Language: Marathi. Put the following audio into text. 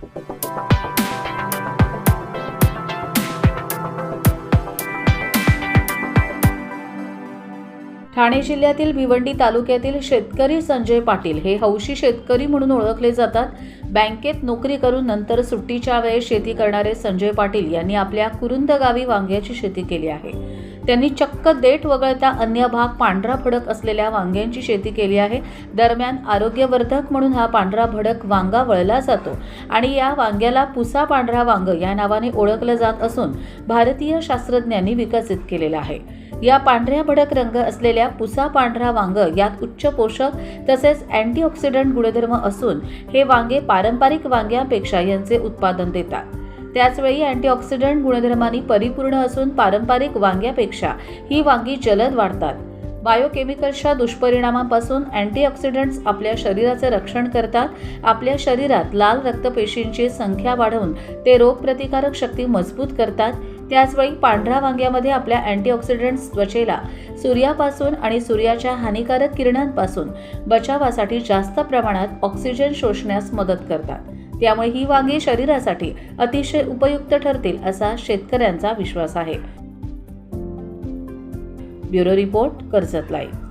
ठाणे जिल्ह्यातील भिवंडी तालुक्यातील शेतकरी संजय पाटील हे हौशी शेतकरी म्हणून ओळखले जातात. बँकेत नोकरी करून नंतर सुट्टीच्या वेळेस शेती करणारे संजय पाटील यांनी आपल्या कुरुंद गावी वांग्याची शेती केली आहे. त्यांनी चक्क देठ वगळता अन्य भाग पांढरा भडक असलेल्या वांग्यांची शेती केली आहे. दरम्यान आरोग्यवर्धक म्हणून हा पांढरा भडक वांगा वळला जातो आणि या वांग्याला पुसा पांढरा वांग या नावाने ओळखलं जात असून भारतीय शास्त्रज्ञांनी विकसित केलेला आहे. या पांढऱ्या भडक रंग असलेल्या पुसा पांढरा वांग यात उच्च पोषक तसेच अँटीऑक्सिडंट गुणधर्म असून हे वांगे पारंपरिक वांग्यापेक्षा यांचे उत्पादन देतात. त्याचवेळी अँटीऑक्सिडंट गुणधर्मांनी परिपूर्ण असून पारंपरिक वांग्यापेक्षा ही वांगी जलद वाढतात. बायोकेमिकल्सच्या दुष्परिणामांपासून अँटीऑक्सिडंट्स आपल्या शरीराचे रक्षण करतात. आपल्या शरीरात लाल रक्तपेशींची संख्या वाढवून ते रोगप्रतिकारक शक्ती मजबूत करतात. त्याचवेळी पांढऱ्या वांग्यामध्ये आपल्या अँटीऑक्सिडंट्स त्वचेला सूर्यापासून आणि सूर्याच्या हानिकारक किरणांपासून बचावासाठी जास्त प्रमाणात ऑक्सिजन शोषण्यास मदत करतात. त्यामुळे ही वांगी शरीरासाठी अतिशय उपयुक्त ठरतील असा शेतकऱ्यांचा विश्वास आहे. Bureau report Karjat live.